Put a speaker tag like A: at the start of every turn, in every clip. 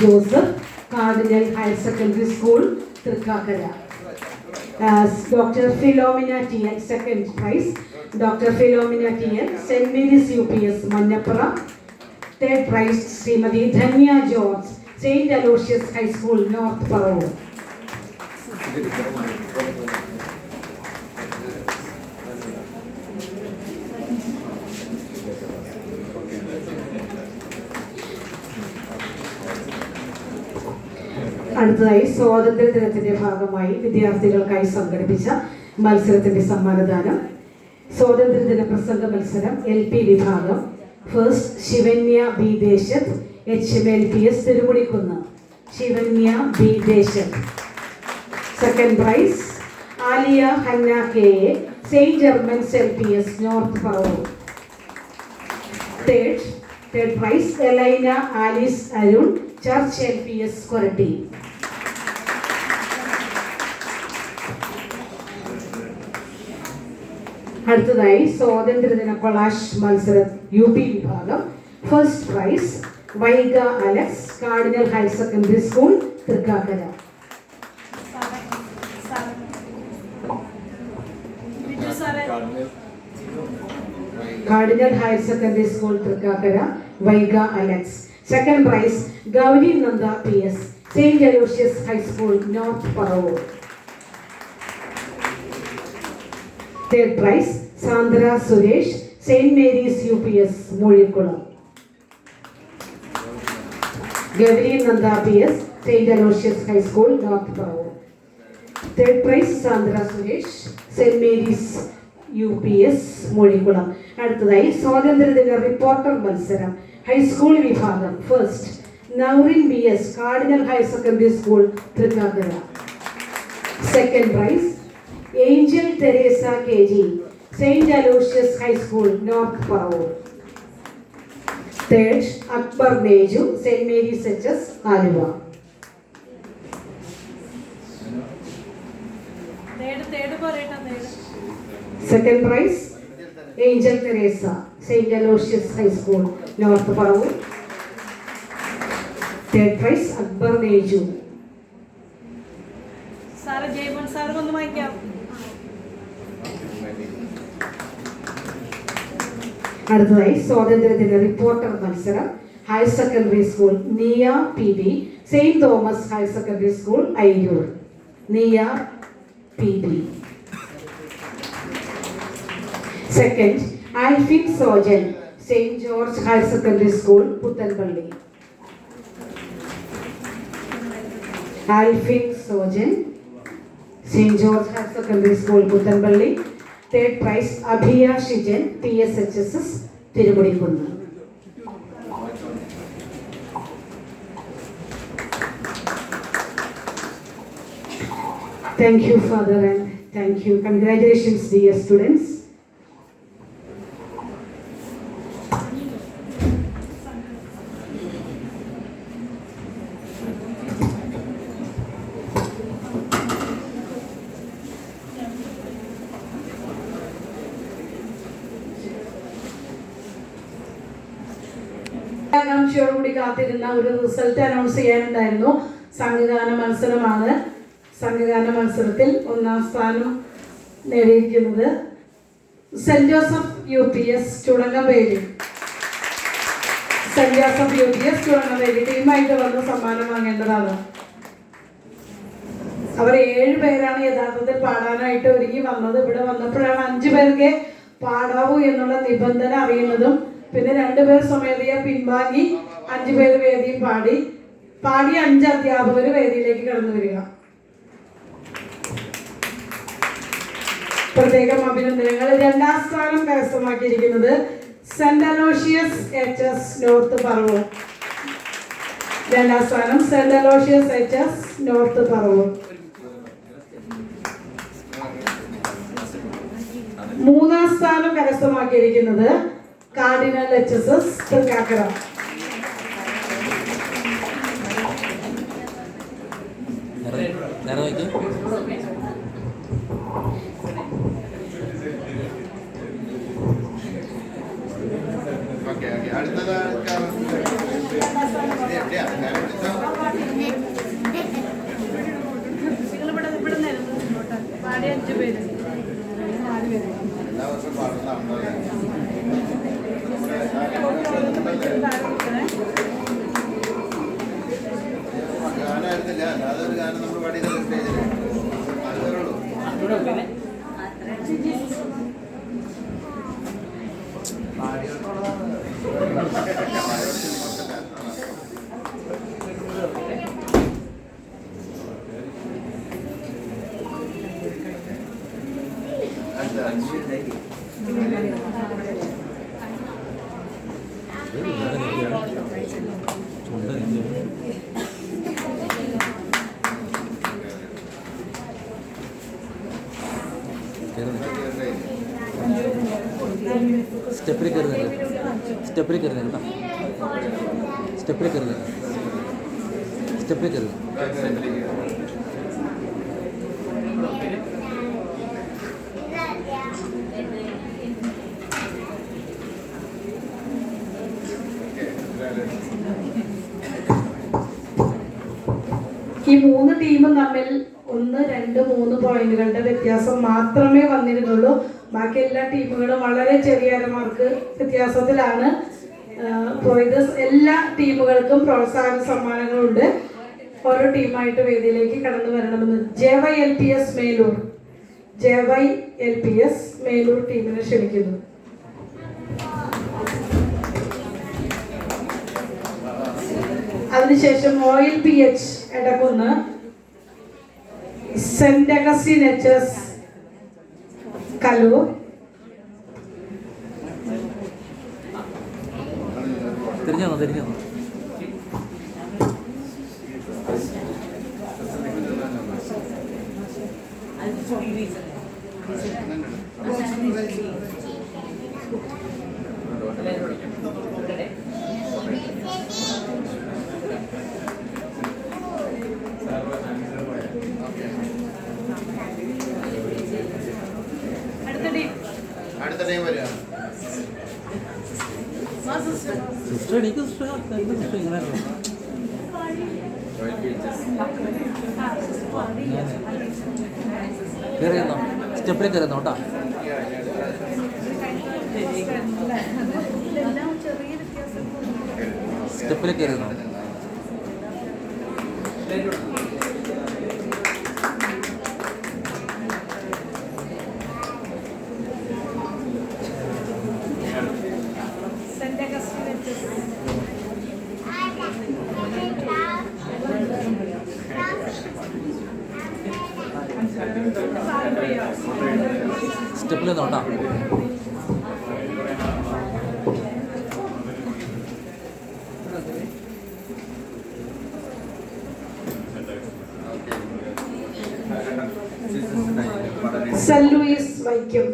A: Joseph cardinal higher secondary school Thrikkakara. Doctor Philomina T N second prize doctor Philomina T N saint Mary's U P S Manjappura. Third prize Shrimati Dhanya George saint Aloysius high school north Paravur. അടുത്തതായി സ്വാതന്ത്ര്യ ദിനത്തിന്റെ ഭാഗമായി വിദ്യാർത്ഥികൾക്കായി സംഘടിപ്പിച്ച മത്സരത്തിന്റെ സമ്മാനദാനം. സ്വാതന്ത്ര്യ ദിന പ്രസംഗ മത്സരം എൽ പി വിഭാഗം. First Shivanya B Desath H M L P S Thirumudikunnu. Shivanya B Desath. Second prize Aliya Hanna K A saint Germans L P S north Paravur third third prize Elaina Alice Arun church L P S Koratty. അടുത്തതായി സ്വാതന്ത്ര്യദിന collage മത്സരം U P വിഭാഗം. First prize Vaiga Alex cardinal higher secondary school Thrikkakara. Cardinal higher secondary school Thrikkakara Vaiga Alex. Second prize Gauri Nanda P S saint Aloysius high school north Paravur. Third prize Sandra Suresh saint Mary's U P S Moozhikkulam Gauri Nanda P S saint Aloysius high school north Paravur third prize Sandra Suresh saint Mary's U P S Moozhikkulam അടുത്തതായി സ്വാതന്ത്ര്യദിന reporter മത്സരം. High school വിഭാഗം. First Naurin B S cardinal higher secondary school Thrikkakara second prize Angel Teresa K G saint Aloysius high school north Paravur third Akbar Neju saint Mary's H S Aluva second prize Angel Theresa Saint Aloysius High School North Paravur third prize Akbar Neju
B: sir Jaimon sir ഒന്ന് വായിക്കാം
A: അടുത്തതായി സ്വാതന്ത്ര്യദിന reporter മത്സരം Higher Secondary School Niya P B Saint Thomas Higher Secondary School Ayyoor. Niya P B second Alphin Sojan Saint George Higher Secondary School Puthenpally Alphin Sojan Saint George Higher Secondary School Puthenpally third prize Abhiya Shijan P S H S S Thirumudikkunnu Thank you, Father, and thank you. Congratulations, dear students. ആകാംക്ഷയോടുകൂടി കാത്തിരുന്ന ഒരു result announce ചെയ്യാനുണ്ടായിരുന്നു. സംഘഗാന മത്സരമാണ്. സംഘഗാന മത്സരത്തിൽ ഒന്നാം സ്ഥാനം നേടിയിരിക്കുന്നത് saint Joseph U P S Chudangaveli saint Joseph U P S Chudangaveli ടീമായിട്ട് വന്ന് സമ്മാനം വാങ്ങേണ്ടതാണ്. അവർ ഏഴ് പേരാണ് യഥാർത്ഥത്തിൽ പാടാനായിട്ട് ഒരുങ്ങി വന്നത്. ഇവിടെ വന്നപ്പോഴാണ് അഞ്ചു പേർക്ക് പാടാവൂ എന്നുള്ള നിബന്ധന അറിയുന്നതും പിന്നെ രണ്ടുപേർ സ്വമേധയാ പിൻവാങ്ങി അഞ്ചു പേര് വേദിയിൽ പാടി പാടിയ അഞ്ച് അധ്യാപകർ വേദിയിലേക്ക് കടന്നു വരിക. പ്രത്യേകം അഭിനന്ദനങ്ങൾ. രണ്ടാം സ്ഥാനം കരസ്ഥമാക്കിയിരിക്കുന്നത് saint Aloysius H S north Paravur. രണ്ടാം സ്ഥാനം saint Aloysius H S north Paravur. മൂന്നാം സ്ഥാനം കരസ്ഥമാക്കിയിരിക്കുന്നത് cardinal H S S Thrikkakara.
C: നേരെ നോക്കി.
D: എല്ലാ വർഷം
E: പാടുന്ന അമ്മയാണ് സ്റ്റെപ്പിൽ കയറുന്നില്ല സ്റ്റെപ്പിൽ കയറുന്നില്ല സ്റ്റെപ്പിൽ കയറുന്നില്ല സ്റ്റെപ്പിൽ കയറുന്നു
F: ഈ മൂന്ന് ടീമും തമ്മിൽ ഒന്ന് രണ്ട് മൂന്ന് പോയിന്റുകളുടെ വ്യത്യാസം മാത്രമേ വന്നിരുന്നുള്ളൂ. ബാക്കി എല്ലാ ടീമുകളും വളരെ ചെറിയ അരമാർക്ക് വ്യത്യാസത്തിലാണ്. പോയത് എല്ലാ ടീമുകൾക്കും പ്രോത്സാഹന സമ്മാനങ്ങളുണ്ട്. ഓരോ ടീമായിട്ട് വേദിയിലേക്ക് കടന്നു വരണമെന്ന് J Y L P S Melur. J Y L P S Melur ടീമിനെ ക്ഷണിക്കുന്നു. അതിനുശേഷം oil P H Edakkunnu Augustine H S Kaloor
E: തിരിഞ്ഞോ തിരിഞ്ഞു വന്നോ
B: അടുത്ത ടീം
D: അടുത്ത ടൈം വരിക
B: ആ സിസ്റ്റർ
E: എനിക്ക് സിസ്റ്റർ സിസ്റ്റർ ഇങ്ങനെ കയറിയെന്നോ സ്റ്റെപ്പിൽ കയറുന്നോ കേട്ടോ സ്റ്റെപ്പിൽ കയറുന്നോ
B: സെന്റ് അഗസ്റ്റിൻ എച്ച് എസ്
E: സ്റ്റെപ്പിൽ നിന്നോ കേട്ടോ
F: സെന്റ് ലൂയിസ് വൈക്കം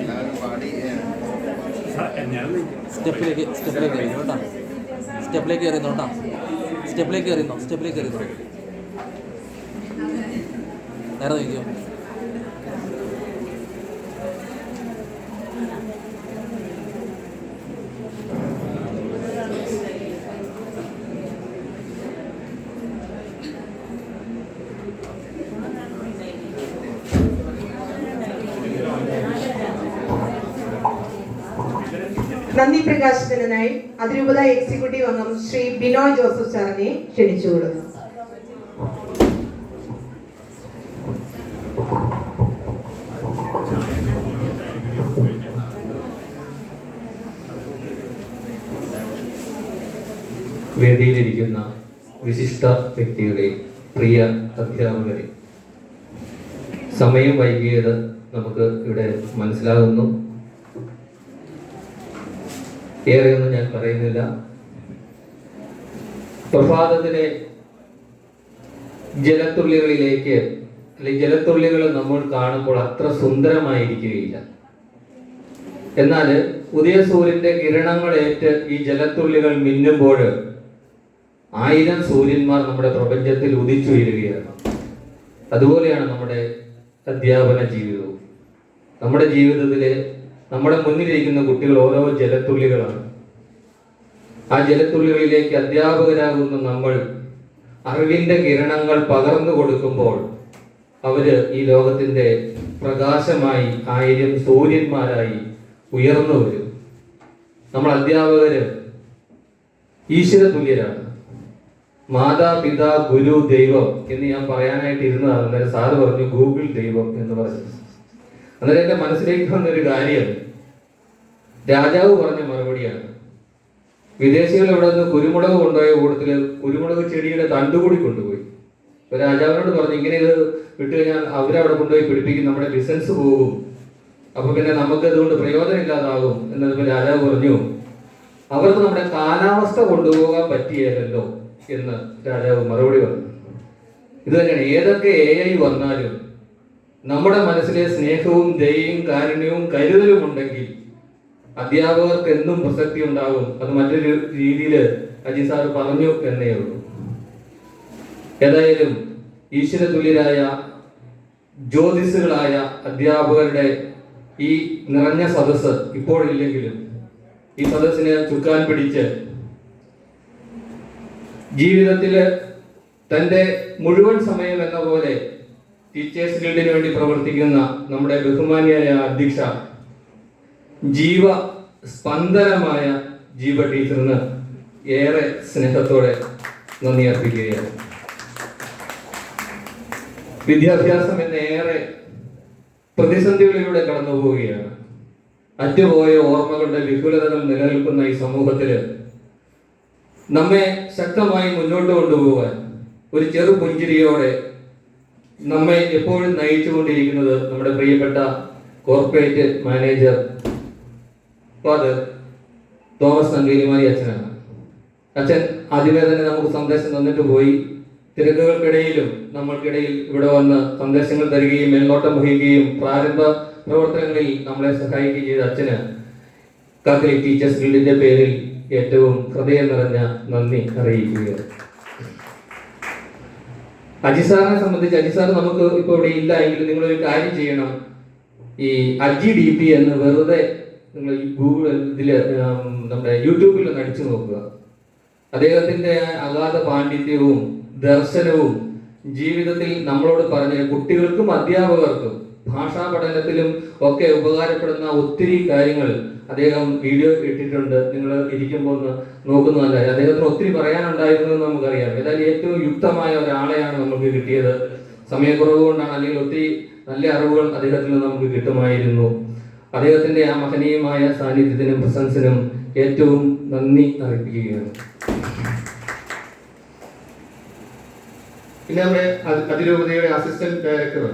D: എല്ലാവരും പാടി ഏ,
E: സ്റ്റെപ്പിലേക്ക് സ്റ്റെപ്പിലേക്ക് കയറി കേട്ടോ. സ്റ്റെപ്പിലേക്ക് കയറി കേട്ടോ. സ്റ്റെപ്പിലേക്ക് കയറിയുന്നോ സ്റ്റെപ്പിലേക്ക് കയറിയുന്നോ നേരെ നോക്കിയോ
G: നന്ദി പ്രകാശനത്തിനായി അതിരൂപത എക്സിക്യൂട്ടീവ് അംഗം ശ്രീ ബിനോയ് ജോസഫ് സാറിനെ ക്ഷണിച്ചുകൊള്ളുന്നു
H: വേദിയിലിരിക്കുന്ന വിശിഷ്ട വ്യക്തികളെ പ്രിയ അധ്യാപകരെ സമയം വൈകിയത് നമുക്ക് ഇവിടെ മനസ്സിലാകുന്നു. ഏറെയൊന്നും ഞാൻ പറയുന്നില്ല. പ്രഭാതത്തിലെ ജലത്തുള്ളികളിലേക്ക് അല്ലെങ്കിൽ ജലത്തുള്ളികൾ നമ്മൾ കാണുമ്പോൾ അത്ര സുന്ദരമായിരിക്കുകയില്ല. എന്നാൽ ഉദയസൂര്യന്റെ കിരണങ്ങളേറ്റ് ഈ ജലത്തുള്ളികൾ മിന്നുമ്പോൾ ആയിരം സൂര്യന്മാർ നമ്മുടെ പ്രപഞ്ചത്തിൽ ഉദിച്ചുയരുകയാണ് അതുപോലെയാണ് നമ്മുടെ അധ്യാപന ജീവിതവും. നമ്മുടെ ജീവിതത്തിലെ നമ്മുടെ മുന്നിലിരിക്കുന്ന കുട്ടികൾ ഓരോ ജലത്തുള്ളികളാണ്. ആ ജലത്തുള്ളികളിലേക്ക് അധ്യാപകനാകുന്ന നമ്മൾ അറിവിന്റെ കിരണങ്ങൾ പകർന്നു കൊടുക്കുമ്പോൾ അവർ ഈ ലോകത്തിന്റെ പ്രകാശമായി ആയിരം സൂര്യന്മാരായി ഉയർന്നു വരും. നമ്മൾ അധ്യാപകര് ഈശ്വര തുല്യരാണ്. മാതാപിതാ ഗുരു ദൈവം എന്ന് ഞാൻ പറയാനായിട്ട് ഇരുന്നതാണ്. അന്നേരം സാറ് പറഞ്ഞു ഗൂഗിൾ ദൈവം എന്ന് പറഞ്ഞു. അന്നേരം എന്റെ മനസ്സിലേക്ക് വന്നൊരു കാര്യം. രാജാവ് പറഞ്ഞ മറുപടിയാണ്. വിദേശികൾ ഇവിടെ നിന്ന് കുരുമുളക് കൊണ്ടുപോയ കൂട്ടത്തിൽ കുരുമുളക് ചെടിയുടെ തണ്ടുകൂടി കൊണ്ടുപോയി. ഇപ്പൊ രാജാവിനോട് പറഞ്ഞു ഇങ്ങനെ ഇത് വിട്ടു കഴിഞ്ഞാൽ അവരവിടെ കൊണ്ടുപോയി പിടിപ്പിക്കും നമ്മുടെ ബിസിനസ് പോകും. അപ്പൊ പിന്നെ നമുക്ക് അതുകൊണ്ട് പ്രയോജനം ഇല്ലാതാകും. എന്നതിപ്പോ രാജാവ് പറഞ്ഞു. അവർക്ക് നമ്മുടെ കാലാവസ്ഥ കൊണ്ടുപോകാൻ പറ്റിയല്ലോ എന്ന് രാജാവ് മറുപടി പറഞ്ഞു. ഇത് തന്നെയാണ്. ഏതൊക്കെ എ ഐ വന്നാലും നമ്മുടെ മനസ്സിലെ സ്നേഹവും ദയയും കാരുണ്യവും കരുതലും ഉണ്ടെങ്കിൽ അധ്യാപകർക്ക് എന്നും പ്രസക്തി ഉണ്ടാകും. അത് മറ്റൊരു രീതിയിൽ അജി സാർ പറഞ്ഞു എന്നേ ഉള്ളൂ. ഏതായാലും ഈശ്വര തുല്യരായ ജ്യോതിസുകളായ അധ്യാപകരുടെ ഈ നിറഞ്ഞ സദസ്സ് ഇപ്പോഴില്ലെങ്കിലും ഈ സദസ്സിനെ ചുക്കാൻ പിടിച്ച് ജീവിതത്തിൽ തന്റെ മുഴുവൻ സമയം എന്ന പോലെ ടീച്ചേഴ്സ് ഗിൽഡിന് വേണ്ടി പ്രവർത്തിക്കുന്ന നമ്മുടെ ബഹുമാനിയായ അധ്യക്ഷ ജീവ സ്പന്ദനമായ ജീവ ടീച്ചറിന് ഏറെ സ്നേഹത്തോടെ നന്ദി അർപ്പിക്കുകയാണ്. വിദ്യാഭ്യാസം എന്ന ഏറെ പ്രതിസന്ധികളിലൂടെ കടന്നു പോവുകയാണ്. അറ്റുപോയ ഓർമ്മകളുടെ വിപുലതകൾ നിലനിൽക്കുന്ന ഈ സമൂഹത്തിൽ നമ്മെ ശക്തമായി മുന്നോട്ട് കൊണ്ടുപോകാൻ ഒരു ചെറു പുഞ്ചിരിയോടെ നമ്മെ എപ്പോഴും നയിച്ചുകൊണ്ടിരിക്കുന്നത് നമ്മുടെ പ്രിയപ്പെട്ട corporate manager father Thomas Nankelimari അച്ഛനാണ്. അച്ഛൻ ആദ്യമേ തന്നെ നമുക്ക് സന്ദേശം തന്നിട്ട് പോയി. തിരക്കുകൾക്കിടയിലും നമ്മൾക്കിടയിൽ ഇവിടെ വന്ന് സന്ദേശങ്ങൾ തരികയും മേൽനോട്ടം വഹിക്കുകയും പ്രാരംഭ പ്രവർത്തനങ്ങളിൽ നമ്മളെ സഹായിക്കുകയും ചെയ്ത അച്ഛന് കാത്തലിക് ടീച്ചേഴ്സ് ഗിൽഡിന്റെ പേരിൽ ഏറ്റവും ഹൃദയം നിറഞ്ഞ നന്ദി അറിയിക്കുകയാണ്. അജിസാറിനെ സംബന്ധിച്ച് അജിസാർ നമുക്ക് ഇപ്പോൾ ഇവിടെ ഇല്ല എങ്കിൽ നിങ്ങൾ ഒരു കാര്യം ചെയ്യണം. ഈ അജി ഡി പി എന്ന് വെറുതെ നിങ്ങൾ ഗൂഗിൾ ഇതിൽ നമ്മുടെ യൂട്യൂബിൽ ഒന്ന് അടിച്ചു നോക്കുക. അദ്ദേഹത്തിന്റെ അഗാധ പാണ്ഡിത്യവും ദർശനവും ജീവിതത്തിൽ നമ്മളോട് പറഞ്ഞ കുട്ടികൾക്കും അധ്യാപകർക്കും ഭാഷാ പഠനത്തിലും ഒക്കെ ഉപകാരപ്പെടുന്ന ഒത്തിരി കാര്യങ്ങൾ അദ്ദേഹം വീഡിയോ ഇട്ടിട്ടുണ്ട്. നിങ്ങൾ ഇരിക്കുമ്പോൾ ഒന്ന് നോക്കുന്നതല്ല അദ്ദേഹത്തിന് ഒത്തിരി പറയാനുണ്ടായിരുന്നു എന്ന് നമുക്കറിയാം. ഏതായാലും ഏറ്റവും യുക്തമായ ഒരാളെയാണ് നമുക്ക് കിട്ടിയത്. സമയക്കുറവ് കൊണ്ടാണ് അല്ലെങ്കിൽ ഒത്തിരി നല്ല അറിവുകൾ അദ്ദേഹത്തിൽ നിന്ന് നമുക്ക് കിട്ടുമായിരുന്നു. അദ്ദേഹത്തിന്റെ ആ മഹനീയമായ സാന്നിധ്യത്തിനും പ്രസൻസിനും ഏറ്റവും നന്ദി അറിയിക്കുകയാണ് പിന്നെ നമ്മുടെ അതി- അതിരൂപതയുടെ അസിസ്റ്റന്റ് ഡയറക്ടർ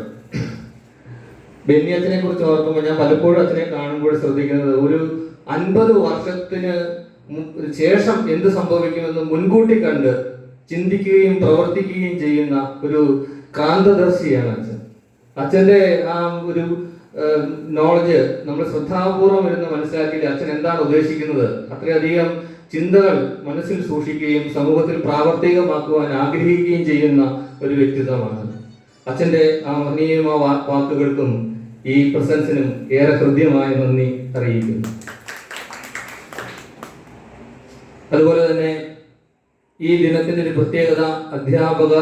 H: ബെന്നി കുറിച്ച് ഓർക്കുമ്പോൾ ഞാൻ പലപ്പോഴും അച്ഛനെ കാണുമ്പോൾ ശ്രദ്ധിക്കുന്നത് ഒരു അൻപത് വർഷത്തിന് ശേഷം എന്ത് സംഭവിക്കുമെന്ന് മുൻകൂട്ടി കണ്ട് ചിന്തിക്കുകയും പ്രവർത്തിക്കുകയും ചെയ്യുന്ന ഒരു കാന്തദർശിയാണ് അച്ഛൻ. അച്ഛന്റെ ആ ഒരു നോളജ് നമ്മൾ ശ്രദ്ധാപൂർവം ഇരുന്ന് മനസ്സിലാക്കി അച്ഛൻ എന്താണ് ഉദ്ദേശിക്കുന്നത്? അത്രയധികം ചിന്തകൾ മനസ്സിൽ സൂക്ഷിക്കുകയും സമൂഹത്തിൽ പ്രാവർത്തികമാക്കുവാൻ ആഗ്രഹിക്കുകയും ചെയ്യുന്ന ഒരു വ്യക്തിത്വമാണ് അച്ഛന്റെ ആ മഹനീയമായ വാക്കുകൾക്കും ഈ പ്രസൻസിനും ഏറെ ഹൃദ്യമായ നന്ദി അറിയിക്കുന്നു. അതുപോലെ തന്നെ ഈ ദിനത്തിന്റെ ഒരു പ്രത്യേകത അധ്യാപക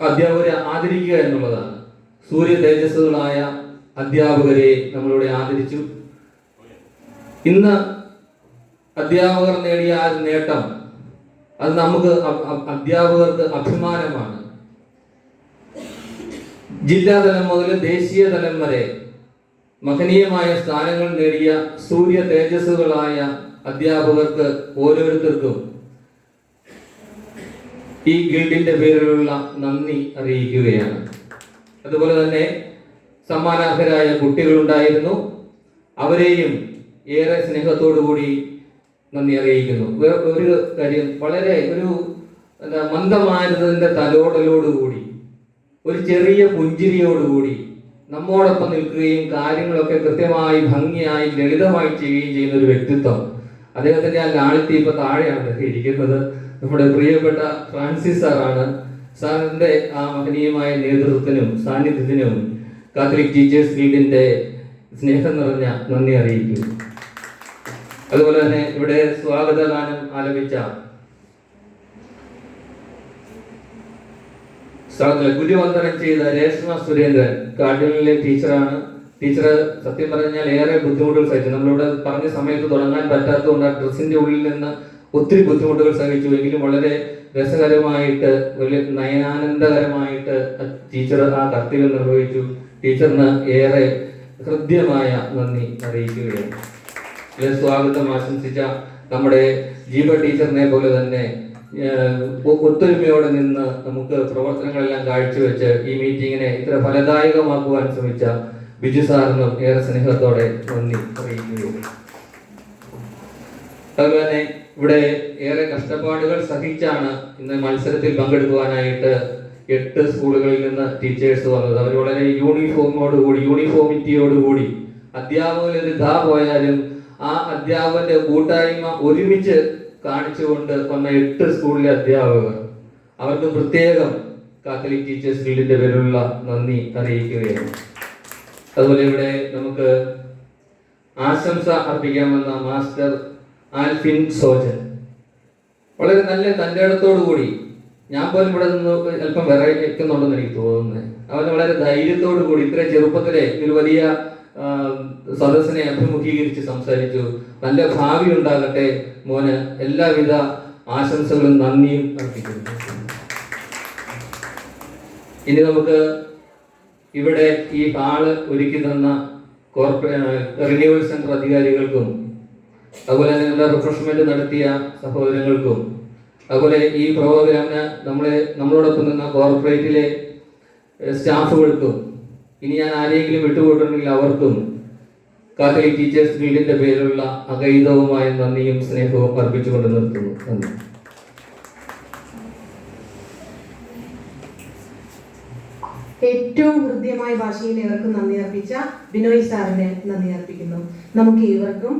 H: അധ്യാപകരെ ആദരിക്കുക എന്നുള്ളതാണ്. സൂര്യ തേജസ്സുകളായ അധ്യാപകരെ നമ്മളിവിടെ ആദരിച്ചു. ഇന്ന് അധ്യാപകർ നേടിയ ആ നേട്ടം അത് നമുക്ക് അധ്യാപകർക്ക് അഭിമാനമാണ്. ജില്ലാതലം മുതൽ ദേശീയ തലം വരെ മഹനീയമായ സ്ഥാനങ്ങൾ നേടിയ സൂര്യ തേജസ്സുകളായ അധ്യാപകർക്ക് ഓരോരുത്തർക്കും ഈ ഗിൽഡിന്റെ പേരിലുള്ള നന്ദി അറിയിക്കുകയാണ്. അതുപോലെ തന്നെ സമ്മാനാർഹരായ കുട്ടികളുണ്ടായിരുന്നു അവരെയും ഏറെ സ്നേഹത്തോടുകൂടി നന്ദി അറിയിക്കുന്നു. ഒരു കാര്യം വളരെ ഒരു എന്താ മന്ദമാരുന്നതിന്റെ തലോടലോടുകൂടി ഒരു ചെറിയ പുഞ്ചിരിയോടുകൂടി നമ്മോടൊപ്പം നിൽക്കുകയും കാര്യങ്ങളൊക്കെ കൃത്യമായി ഭംഗിയായി ലളിതമായി ചെയ്യുകയും ചെയ്യുന്ന ഒരു വ്യക്തിത്വം. അദ്ദേഹത്തിന്റെ ആ ലാളിത്യം ഇപ്പൊ താഴെയാണ് ഇരിക്കുന്നത്. നമ്മുടെ പ്രിയപ്പെട്ട ഫ്രാൻസിസ് സാറാണ്. സാറിന്റെ ആ മഹനീയമായ നേതൃത്വത്തിനും സാന്നിധ്യത്തിനും കാത്തലിക് ടീച്ചേഴ്സ് ഗിൽഡിന്റെ സ്നേഹം നിറഞ്ഞ നന്ദി അറിയിക്കുന്നു. അതുപോലെ തന്നെ ഇവിടെ സ്വാഗത ഗാനം ആലപിച്ച ഗുരുവന്ദനം ചെയ്ത രേഷ്മ സുരേന്ദ്രൻ കാർഡിനലിലെ ടീച്ചറാണ്. ടീച്ചർ സത്യം പറഞ്ഞാൽ ഏറെ ബുദ്ധിമുട്ടുകൾ സഹിച്ചു. നമ്മളിവിടെ പറഞ്ഞ സമയത്ത് തുടങ്ങാൻ പറ്റാത്തതുകൊണ്ട് ആ ഡ്രസ്സിന്റെ ഉള്ളിൽ നിന്ന് ഒത്തിരി ബുദ്ധിമുട്ടുകൾ സഹിച്ചു. എങ്കിലും വളരെ രസകരമായിട്ട് വലിയ നയനാനന്ദകരമായിട്ട് ടീച്ചർ ആ കർത്തവ്യം നിർവഹിച്ചു. ടീച്ചറിന് ഏറെ ഹൃദ്യമായ നന്ദി അറിയിക്കുകയാണ്. സ്വാഗതം ആശംസിച്ച നമ്മുടെ ജീവ ടീച്ചറിനെ പോലെ തന്നെ ഒത്തൊരുമയോടെ നിന്ന് നമുക്ക് പ്രവർത്തനങ്ങളെല്ലാം കാഴ്ചവെച്ച് ഈ മീറ്റിങ്ങിനെ ഇത്ര ഫലദായകമാക്കുവാൻ ശ്രമിച്ച ബിജു സാറിനും ഏറെ സ്നേഹത്തോടെ നന്ദി അറിയിക്കുന്നു. അതുപോലെ ഇവിടെ ഏറെ കഷ്ടപ്പാടുകൾ സഹിച്ചാണ് ഇന്ന് മത്സരത്തിൽ പങ്കെടുക്കുവാനായിട്ട് എട്ട് സ്കൂളുകളിൽ നിന്ന് ടീച്ചേഴ്സ് വന്നത്. അവർ വളരെ യൂണിഫോമോടുകൂടി യൂണിഫോമിറ്റിയോടുകൂടി അധ്യാപകർ ഒരു ധാ പോയാലും ആ അധ്യാപകന്റെ കൂട്ടായ്മ ഒരുമിച്ച് കാണിച്ചുകൊണ്ട് വന്ന എട്ട് സ്കൂളിലെ അധ്യാപകർ അവർക്ക് പ്രത്യേകം കാത്തലിക് ടീച്ചേഴ്സ് ഗിൽഡിന്റെ പേരിലുള്ള നന്ദി അറിയിക്കുകയാണ്. അതുപോലെ ഇവിടെ നമുക്ക് ആശംസ അർപ്പിക്കാൻ വന്ന മാസ്റ്റർ ആൽഫിൻ സോജൻ. വളരെ നല്ല തന്റെ ഇടത്തോടു കൂടി ഞാൻ പോലും ഇവിടെ നിന്ന് അല്പം വിറയി വെക്കുന്നുണ്ടെന്ന് എനിക്ക് തോന്നുന്നത് അവൻ വളരെ ധൈര്യത്തോടു കൂടി ഇത്ര ചെറുപ്പത്തിലെ ഒരു വലിയ സദസ്സിനെ അഭിമുഖീകരിച്ച് സംസാരിച്ചു. നല്ല ഭാവി ഉണ്ടാകട്ടെ മോന്. എല്ലാവിധ ആശംസകളും നന്ദിയും അർപ്പിക്കുന്നു. ഇനി നമുക്ക് ഇവിടെ ഈ ഹാൾ ഒരുക്കി തന്ന കോർപ്പറേ റിന്യൂവൽ സെന്റർ അധികാരികൾക്കും അതുപോലെ തന്നെ നമ്മുടെ റിഫ്രഷ്മെന്റ് നടത്തിയ സഹോദരങ്ങൾക്കും അതുപോലെ ഈ പ്രോഗ്രാമിന് നമ്മളെ നമ്മളോടൊപ്പം നിന്ന കോർപ്പറേറ്റിലെ സ്റ്റാഫുകൾക്കും ഇനി ഞാൻ ആരെങ്കിലും വിട്ടുപോയിട്ടുണ്ടെങ്കിൽ അവർക്കും കഥയിൽ ടീച്ചേഴ്സ് ഗിൽഡിന്റെ പേരിലുള്ള അകൈതവുമായ നന്ദിയും സ്നേഹവും അർപ്പിച്ചുകൊണ്ട് നിർത്തുന്നു. നന്ദി.
G: ഏറ്റവും ഹൃദ്യമായ ഭാഷയിൽ ഇവർക്ക് നന്ദി അർപ്പിച്ച ബിനോയ് സാറിനെ നന്ദി അർപ്പിക്കുന്നു. നമുക്ക് ഇവർക്കും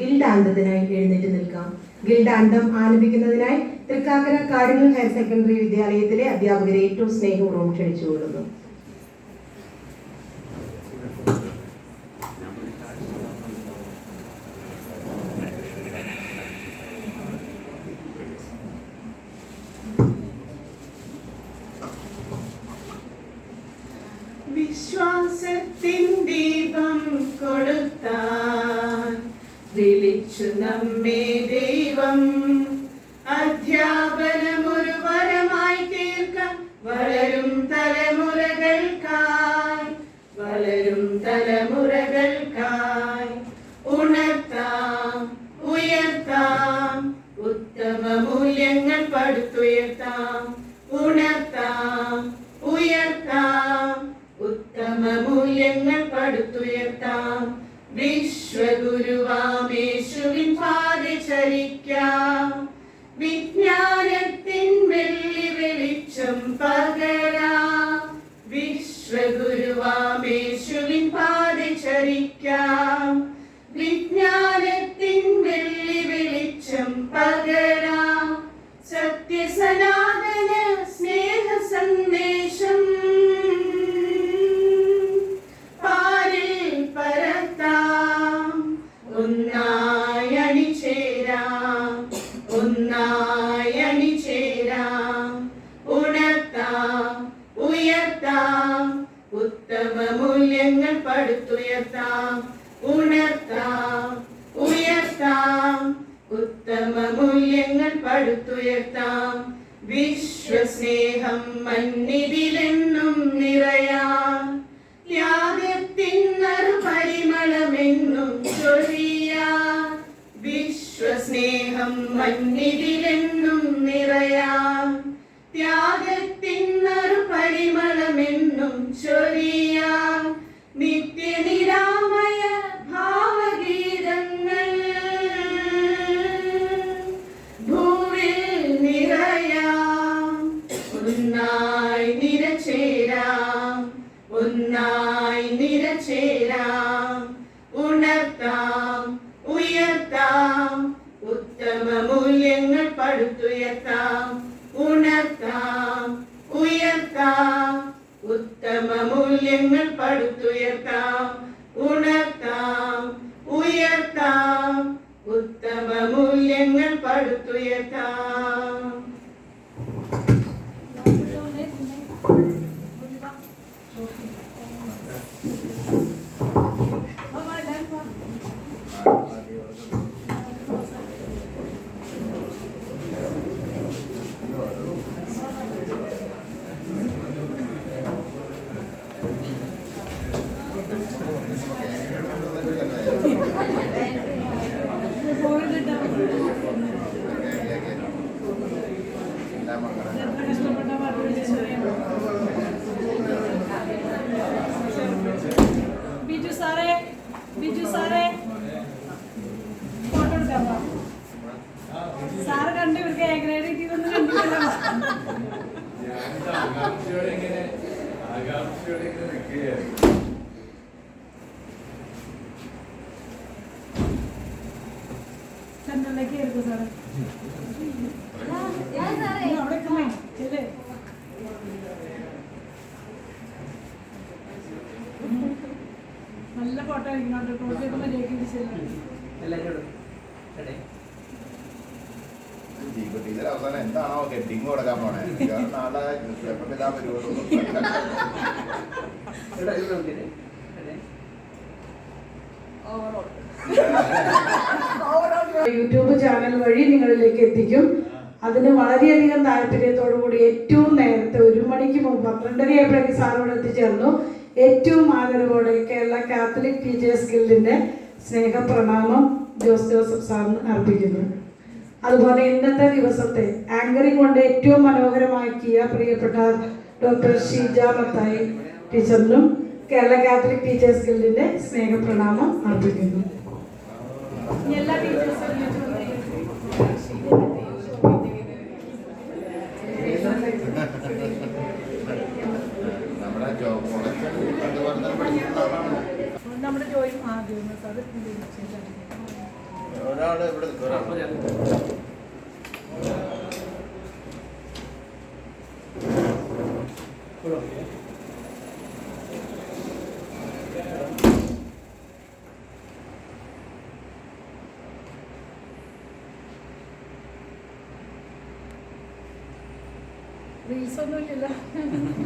G: ഗിൽഡ് ആന്തത്തിനായി എഴുന്നേറ്റ് നിൽക്കാം. ഗിൽഡ് ആന്തം ആലപിക്കുന്നതിനായി തൃക്കാക്കര കാര്യങ്ങൾ ഹയർ സെക്കൻഡറി വിദ്യാലയത്തിലെ അധ്യാപകരെ ഏറ്റവും സ്നേഹപൂർവം ക്ഷണിച്ചുകൊള്ളുന്നു.
I: നമ്മെ ദൈവം Pedro e വിശ്വസ്നേഹം മന്നിതിലെന്നും നിറയാ. ത്യാഗത്തിന്നറു പരിമളമെന്നും ചൊരിയാം വിശ്വസ്നേഹം മന്നിതിലെന്നും നിറയാ. ത്യാഗത്തിന്നറു പരിമളമെന്നും ചൊരിയാം
B: உயர்த்தாம் உணர்த்தாம் உயர்த்தாம். உத்தம மூல்யங்கள் படுத்துயர்த்தாம் உணர்த்தாம் உயர்த்தாம். உத்தம
E: மூல்யங்கள் படுத்துயர்த்தாம். അവസാനം എന്താണോ ഹെഡിങ് കൊടുക്കാൻ പോണേ? നാളെ ന്യൂസ്
F: യൂട്യൂബ് ചാനൽ വഴി നിങ്ങളിലേക്ക് എത്തിക്കും. അതിന് വളരെയധികം താല്പര്യത്തോടു കൂടി ഏറ്റവും നേരത്തെ ഒരു മണിക്ക് മുമ്പ് പന്ത്രണ്ടരയായപ്പോഴേക്ക് സാറോട് എത്തിച്ചേർന്നു. ഏറ്റവും ആദരവോടെ കേരള കാത്തലിക് ടീച്ചേഴ്സ് ഗിൽഡിന്റെ സ്നേഹപ്രണാമം ജോസ് ജോസഫ് സാറിന് അർപ്പിക്കുന്നു അതുപോലെ ഇന്നത്തെ ദിവസത്തെ ആങ്കറിംഗ് കൊണ്ട് ഏറ്റവും മനോഹരമാക്കിയ പ്രിയപ്പെട്ട ഡോക്ടർ ഷീജ മത്തായി ടീച്ചറിനും കേരള കാത്തലിക് ടീച്ചേഴ്സ് ഗിൽഡിന്റെ സ്നേഹപ്രണാമം അർപ്പിക്കുന്നു.
B: എല്ലാ ടീച്ചേഴ്സും
E: നമ്മുടെ
B: ജോലി ആദ്യം സാർ
E: ഒരാൾ ഇവിടെ നിൽക്കും